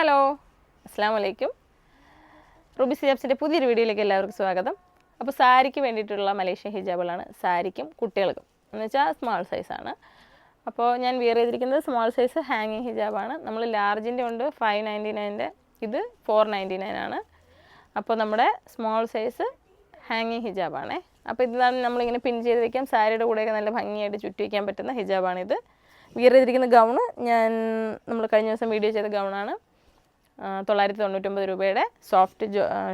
Hello. അസ്സാം വലൈക്കും Ruby സിജാബ്സിന്റെ പുതിയൊരു വീഡിയോയിലേക്ക് എല്ലാവർക്കും സ്വാഗതം. അപ്പോൾ സാരിക്ക് വേണ്ടിയിട്ടുള്ള മലേഷ്യൻ ഹിജാബുകളാണ് സാരിക്കും കുട്ടികൾക്കും. എന്ന് വെച്ചാൽ സ്മാൾ സൈസാണ് അപ്പോൾ ഞാൻ വിയർ ചെയ്തിരിക്കുന്നത് സ്മോൾ സൈസ് ഹാങ്ങിങ് ഹിജാബാണ്. നമ്മൾ ലാർജിന്റെ ഉണ്ട് ഫൈവ് നയന്റി നയന്റെ ഇത് ഫോർ നയന്റി നയൻ ആണ്. അപ്പോൾ നമ്മുടെ സ്മോൾ സൈസ് ഹാങ്ങിങ് ഹിജാബാണ്. അപ്പോൾ ഇതാണ് നമ്മളിങ്ങനെ പിൻ ചെയ്ത് വെക്കാം സാരിയുടെ കൂടെയൊക്കെ നല്ല ഭംഗിയായിട്ട് ചുറ്റി വയ്ക്കാൻ പറ്റുന്ന ഹിജാബാണിത്. വിയർ ചെയ്തിരിക്കുന്ന ഗൗണ് ഞാൻ നമ്മൾ കഴിഞ്ഞ ദിവസം വീഡിയോ ചെയ്ത ഗൗണാണ് തൊള്ളായിരത്തി തൊണ്ണൂറ്റൊമ്പത് രൂപയുടെ സോഫ്റ്റ്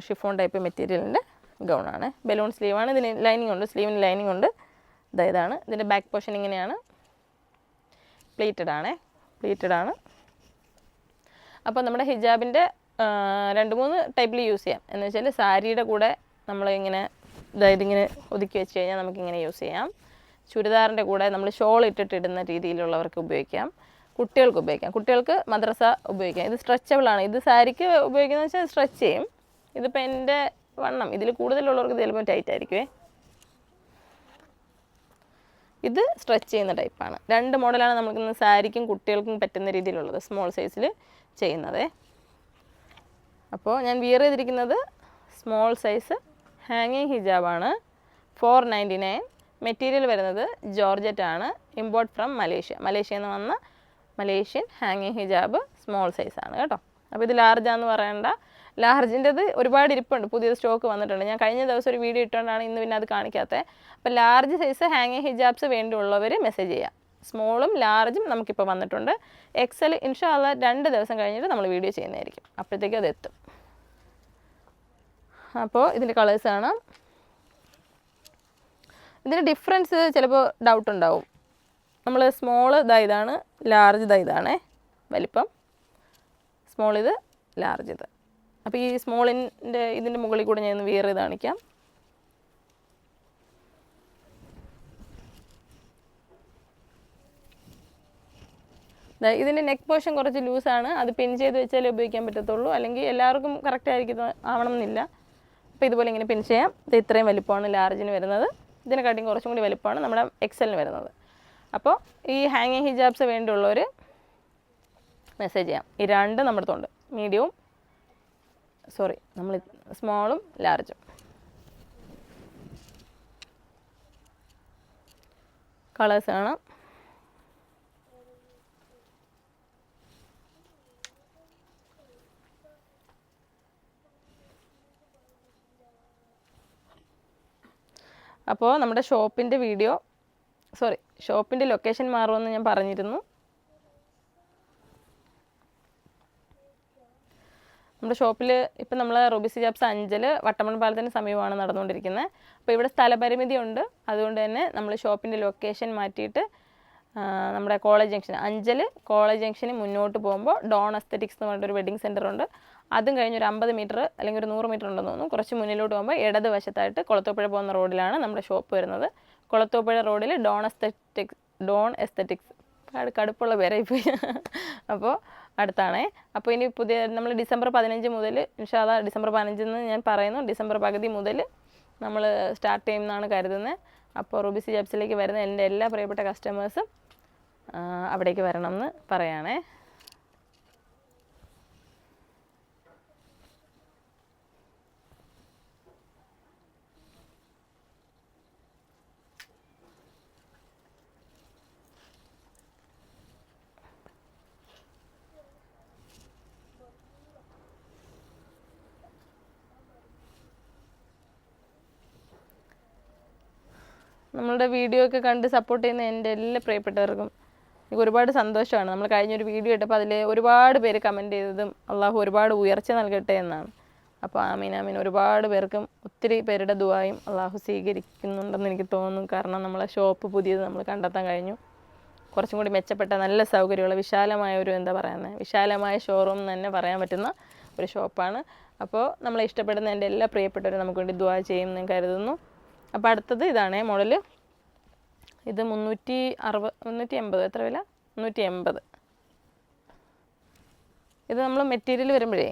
ഷിഫോൺ ടൈപ്പ് മെറ്റീരിയലിന്റെ ഗൗണാണ് ബലൂൺ സ്ലീവാണ് ഇതിന് ലൈനിങ് ഉണ്ട്. സ്ലീവിന് ലൈനിങ് ഉണ്ട്. ഇതാ ഇതാണ്. ഇതിന്റെ ബാക്ക് പോർഷൻ ഇങ്ങനെയാണ്. പ്ലീറ്റഡ് ആണേ. പ്ലീറ്റഡ് ആണ്. അപ്പോൾ നമ്മുടെ ഹിജാബിന്റെ രണ്ട് മൂന്ന് ടൈപ്പിൽ യൂസ് ചെയ്യാം. എന്ന് വെച്ചാൽ സാരിയുടെ കൂടെ നമ്മൾ ഇങ്ങനെ അതായത് ഇങ്ങനെ ഒതുക്കി വെച്ച് കഴിഞ്ഞാൽ നമുക്കിങ്ങനെ യൂസ് ചെയ്യാം. ചുരിദാറിന്റെ കൂടെ നമ്മൾ ഷോൾ ഇട്ടിട്ടിടുന്ന രീതിയിലുള്ളവർക്ക് ഉപയോഗിക്കാം. കുട്ടികൾക്ക് ഉപയോഗിക്കാം. കുട്ടികൾക്ക് മദ്രസ ഉപയോഗിക്കാം. ഇത് സ്ട്രെച്ചബിൾ ആണ്. ഇത് സാരിക്ക് ഉപയോഗിക്കുന്നത് വെച്ചാൽ സ്ട്രെച്ച് ചെയ്യും. ഇതിപ്പോൾ എന്റെ വണ്ണം ഇതിൽ കൂടുതലുള്ളവർക്ക് ചിലപ്പോൾ ടൈറ്റ് ആയിരിക്കുമേ ഇത് സ്ട്രെച്ച് ചെയ്യുന്ന ടൈപ്പാണ് രണ്ട് മോഡലാണ് നമുക്ക് ഇന്ന് സാരിക്കും കുട്ടികൾക്കും പറ്റുന്ന രീതിയിലുള്ളത് സ്മോൾ സൈസിൽ ചെയ്യുന്നത്. അപ്പോൾ ഞാൻ വിയർ ചെയ്തിരിക്കുന്നത് സ്മോൾ സൈസ് ഹാങ്ങിങ് ഹിജാബാണ് ഫോർ നയന്റി നയൻ മെറ്റീരിയൽ വരുന്നത് ജോർജറ്റ് ആണ് ഇമ്പോർട്ട് ഫ്രം മലേഷ്യ മലേഷ്യയിൽ നിന്ന് വന്ന മലേഷ്യൻ ഹാങ്ങിങ് ഹിജാബ് സ്മോൾ സൈസാണ് കേട്ടോ. അപ്പോൾ ഇത് ലാർജാന്ന് പറയണ്ട. ലാർജിന്റെത് ഒരുപാട് ഇരിപ്പുണ്ട്. പുതിയ സ്റ്റോക്ക് വന്നിട്ടുണ്ട്. ഞാൻ കഴിഞ്ഞ ദിവസം ഒരു വീഡിയോ ഇട്ടുകൊണ്ടാണ് ഇന്ന് പിന്നെ അത് കാണിക്കാത്തത് അപ്പോൾ ലാർജ് സൈസ് ഹാങ്ങിങ് ഹിജാബ്സ് വേണ്ടിയുള്ളവർ മെസ്സേജ് ചെയ്യാം. സ്മോളും ലാർജും നമുക്കിപ്പോൾ വന്നിട്ടുണ്ട്. എക്സൽ ഇൻഷാല്ല രണ്ട് ദിവസം കഴിഞ്ഞിട്ട് നമ്മൾ വീഡിയോ ചെയ്യുന്നതായിരിക്കും. അപ്പോഴത്തേക്കും അത് എത്തും. അപ്പോൾ ഇതിന്റെ കളേഴ്സ് കാണാം. ഇതിന് ഡിഫറൻസ് ചിലപ്പോൾ ഡൗട്ട് ഉണ്ടാവും. നമ്മൾ സ്മോൾ ഇതാ ഇതാണ് ലാർജ് ഇതാ ഇതാണേ. വലിപ്പം. സ്മോൾ ഇത് ലാർജ് ഇത്. അപ്പോൾ ഈ സ്മോളിന്റെ ഇതിന്റെ മുകളിൽ കൂടെ ഞാൻ വിയർ ചെയ്ത് കാണിക്കാം. ഇതിന്റെ നെക്ക് പോർഷൻ കുറച്ച് ലൂസാണ് അത് പിൻ ചെയ്ത് വെച്ചാലേ ഉപയോഗിക്കാൻ പറ്റത്തുള്ളൂ. അല്ലെങ്കിൽ എല്ലാവർക്കും കറക്റ്റ് ആയിരിക്കും ആവണം എന്നില്ല അപ്പോൾ ഇതുപോലെ ഇങ്ങനെ പിൻ ചെയ്യാം. ഇത് ഇത്രയും വലിപ്പമാണ് ലാർജിന് വരുന്നത്. ഇതിനെക്കാട്ടിയും കുറച്ചും കൂടി വലിപ്പമാണ് നമ്മുടെ എക്സലിന് വരുന്നത്. അപ്പോൾ ഈ ഹാങ്ങിങ് ഹിജാബ്സ് വേണ്ടിയുള്ളവർ മെസ്സേജ് ചെയ്യാം. ഈ രണ്ട് നമ്മുടെ അടുത്തുണ്ട്. മീഡിയവും സോറി നമ്മൾ സ്മോളും ലാർജും കളേഴ്സ് കാണാം. അപ്പോൾ നമ്മുടെ ഷോപ്പിന്റെ വീഡിയോ സോറി ഷോപ്പിന്റെ ലൊക്കേഷൻ മാറുമെന്ന് ഞാൻ പറഞ്ഞിരുന്നു. നമ്മുടെ ഷോപ്പിൽ ഇപ്പം നമ്മൾ റൂബിസി ജാബ്സ് അഞ്ചൽ വട്ടമൺ പാലത്തിന് സമീപമാണ് നടന്നുകൊണ്ടിരിക്കുന്നത് അപ്പോൾ ഇവിടെ സ്ഥലപരിമിതി ഉണ്ട് അതുകൊണ്ട് തന്നെ നമ്മൾ ഷോപ്പിന്റെ ലൊക്കേഷൻ മാറ്റിയിട്ട് നമ്മുടെ കോളേജ് ജംഗ്ഷൻ അഞ്ചൽ കോളേജ് ജംഗ്ഷന് മുന്നോട്ട് പോകുമ്പോൾ ഡോൺ അസ്തറ്റിക്സ് എന്ന് പറഞ്ഞിട്ടൊരു വെഡിങ് സെന്റർ ഉണ്ട് അതും കഴിഞ്ഞ് ഒരു അമ്പത് മീറ്റർ അല്ലെങ്കിൽ ഒരു നൂറ് മീറ്റർ ഉണ്ടെന്ന് തോന്നുന്നു. കുറച്ച് മുന്നിലോട്ട് പോകുമ്പോൾ ഇടത് വശത്തായിട്ട് കുളത്തോപ്പുഴ പോകുന്ന റോഡിലാണ് നമ്മുടെ ഷോപ്പ് വരുന്നത്. കുളത്തൂപ്പുഴ റോഡിൽ ഡോൺ എസ്തറ്റിക്സ് ഡോൺ എസ്തറ്റിക്സ് കട കടുപ്പുള്ള പേരായി പോയി അപ്പോൾ അടുത്താണേ. അപ്പോൾ ഇനി പുതിയ നമ്മൾ ഡിസംബർ പതിനഞ്ച് മുതൽ ഇൻഷാദ ഡിസംബർ പതിനഞ്ചെന്ന് ഞാൻ പറയുന്നു. ഡിസംബർ പകുതി മുതൽ നമ്മൾ സ്റ്റാർട്ട് ചെയ്യുമെന്നാണ് കരുതുന്നത് അപ്പോൾ റുബിസി ജബ്സിലേക്ക് വരുന്ന എന്റെ എല്ലാ പ്രിയപ്പെട്ട കസ്റ്റമേഴ്സും അവിടേക്ക് വരണം എന്ന് പറയുകയാണേ നമ്മളുടെ വീഡിയോ ഒക്കെ കണ്ട് സപ്പോർട്ട് ചെയ്യുന്ന എന്റെ എല്ലാ പ്രിയപ്പെട്ടവർക്കും എനിക്ക് ഒരുപാട് സന്തോഷമാണ്. നമ്മൾ കഴിഞ്ഞൊരു വീഡിയോ ഇട്ടപ്പോൾ അതിൽ ഒരുപാട് പേര് കമന്റ് ചെയ്തതും അള്ളാഹു ഒരുപാട് ഉയർച്ച നൽകട്ടെ എന്നാണ്. അപ്പോൾ ആമീൻ ആമീൻ. ഒരുപാട് പേർക്കും ഒത്തിരി പേരുടെ ദുവായും അള്ളാഹു സ്വീകരിക്കുന്നുണ്ടെന്ന് എനിക്ക് തോന്നുന്നു. കാരണം നമ്മളെ ഷോപ്പ് പുതിയത് നമ്മൾ കണ്ടെത്താൻ കഴിഞ്ഞു. കുറച്ചും കൂടി മെച്ചപ്പെട്ട നല്ല സൗകര്യമുള്ള വിശാലമായ ഒരു എന്താ പറയുന്നത് വിശാലമായ ഷോറൂം എന്ന് തന്നെ പറയാൻ പറ്റുന്ന ഒരു ഷോപ്പാണ് അപ്പോൾ നമ്മളെ ഇഷ്ടപ്പെടുന്ന എന്റെ എല്ലാ പ്രിയപ്പെട്ടവരും നമുക്ക് വേണ്ടി ദുവാ ചെയ്യുമെന്ന് കരുതുന്നു. അപ്പോൾ അടുത്തത് ഇതാണേ മോഡൽ ഇത് മുന്നൂറ്റി അറുപത് മുന്നൂറ്റി എൺപത്. എത്ര വില? മുന്നൂറ്റി എൺപത്. ഇത് നമ്മൾ മെറ്റീരിയൽ വരുമ്പോഴേ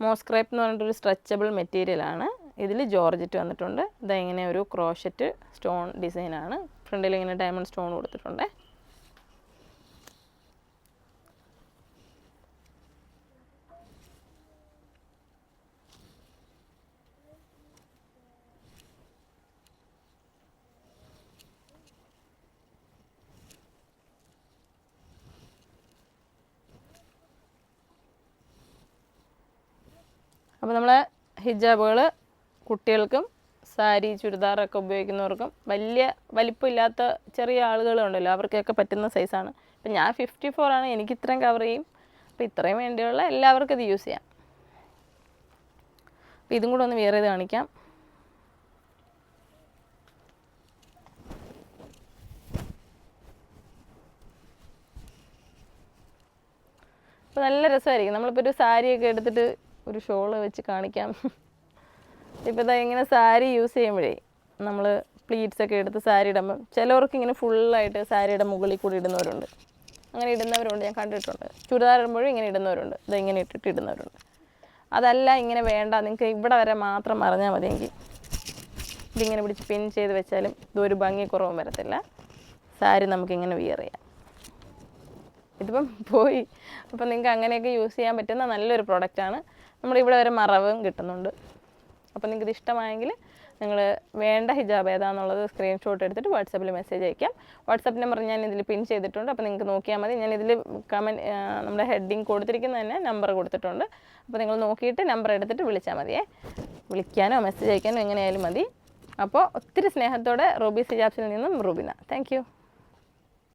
മോസ്ക്രൈപ്പ് എന്ന് പറഞ്ഞിട്ടൊരു സ്ട്രെച്ചബിൾ മെറ്റീരിയലാണ് ഇതിൽ ജോർജറ്റ് വന്നിട്ടുണ്ട്. ഇതെങ്ങനെ ഒരു ക്രോഷറ്റ് സ്റ്റോൺ ഡിസൈനാണ്. ഫ്രണ്ടിൽ ഇങ്ങനെ ഡയമണ്ട് സ്റ്റോൺ കൊടുത്തിട്ടുണ്ട്. അപ്പോൾ നമ്മളെ ഹിജാബുകൾ കുട്ടികൾക്കും സാരി ചുരിദാറൊക്കെ ഉപയോഗിക്കുന്നവർക്കും വലിയ വലിപ്പമില്ലാത്ത ചെറിയ ആളുകളുണ്ടല്ലോ അവർക്കൊക്കെ പറ്റുന്ന സൈസാണ് അപ്പം ഞാൻ ഫിഫ്റ്റി ഫോർ ആണ് എനിക്ക് ഇത്രയും കവർ ചെയ്യും. അപ്പോൾ ഇത്രയും വേണ്ടിയുള്ള എല്ലാവർക്കും ഇത് യൂസ് ചെയ്യാം. അപ്പോൾ ഇതും കൂടെ ഒന്ന് വേറെ ചെയ്ത് കാണിക്കാം. അപ്പോൾ നല്ല രസമായിരിക്കും. നമ്മളിപ്പോൾ ഒരു സാരിയൊക്കെ എടുത്തിട്ട് ഒരു ഷോൾ വെച്ച് കാണിക്കാം. ഇപ്പോൾ ഇതാ ഇങ്ങനെ സാരി യൂസ് ചെയ്യുമ്പോഴേ നമ്മൾ പ്ലീറ്റ്സ് ഒക്കെ എടുത്ത് സാരി ഇടുമ്പം ചിലവർക്ക് ഇങ്ങനെ ഫുള്ളായിട്ട് സാരിയുടെ മുകളിൽ കൂടി ഇടുന്നവരുണ്ട്. അങ്ങനെ ഇടുന്നവരുണ്ട് ഞാൻ കണ്ടിട്ടുണ്ട്. ചുരിദാർ ഇടുമ്പോഴും ഇങ്ങനെ ഇടുന്നവരുണ്ട്. ഇത് ഇങ്ങനെ ഇട്ടിട്ട് ഇടുന്നവരുണ്ട്. അതല്ല ഇങ്ങനെ വേണ്ട നിങ്ങൾക്ക് ഇവിടെ വരെ മാത്രം മറിഞ്ഞാൽ മതിയെങ്കിൽ ഇതിങ്ങനെ പിടിച്ച് പിൻ ചെയ്ത് വെച്ചാലും ഇതൊരു ഭംഗി കുറവും വരത്തില്ല. സാരി നമുക്കിങ്ങനെ വിയർ ചെയ്യാം. ഇതിപ്പം പോയി. അപ്പം നിങ്ങൾക്ക് അങ്ങനെയൊക്കെ യൂസ് ചെയ്യാൻ പറ്റുന്ന നല്ലൊരു പ്രോഡക്റ്റാണ് നമ്മുടെ ഇവിടെ വരെ മറവും കിട്ടുന്നുണ്ട്. അപ്പോൾ നിങ്ങൾക്ക് ഇഷ്ടമായെങ്കിൽ നിങ്ങൾ വേണ്ട ഹിജാബ് ഏതാണെന്നുള്ളത് സ്ക്രീൻഷോട്ട് എടുത്തിട്ട് വാട്സാപ്പിൽ മെസ്സേജ് അയക്കാം. വാട്സാപ്പ് നമ്പർ ഞാൻ ഇതിൽ പിൻ ചെയ്തിട്ടുണ്ട്. അപ്പോൾ നിങ്ങൾക്ക് നോക്കിയാൽ മതി. ഞാൻ ഇതിൽ കമന്റ് നമ്മുടെ ഹെഡിങ് കൊടുത്തിരിക്കുന്ന തന്നെ നമ്പർ കൊടുത്തിട്ടുണ്ട്. അപ്പോൾ നിങ്ങൾ നോക്കിയിട്ട് നമ്പർ എടുത്തിട്ട് വിളിച്ചാൽ മതിയേ. വിളിക്കാനോ മെസ്സേജ് അയക്കാനോ എങ്ങനെയായാലും മതി. അപ്പോൾ ഒത്തിരി സ്നേഹത്തോടെ റൂബി സിജാബ്സിൽ നിന്നും റൂബിന. താങ്ക്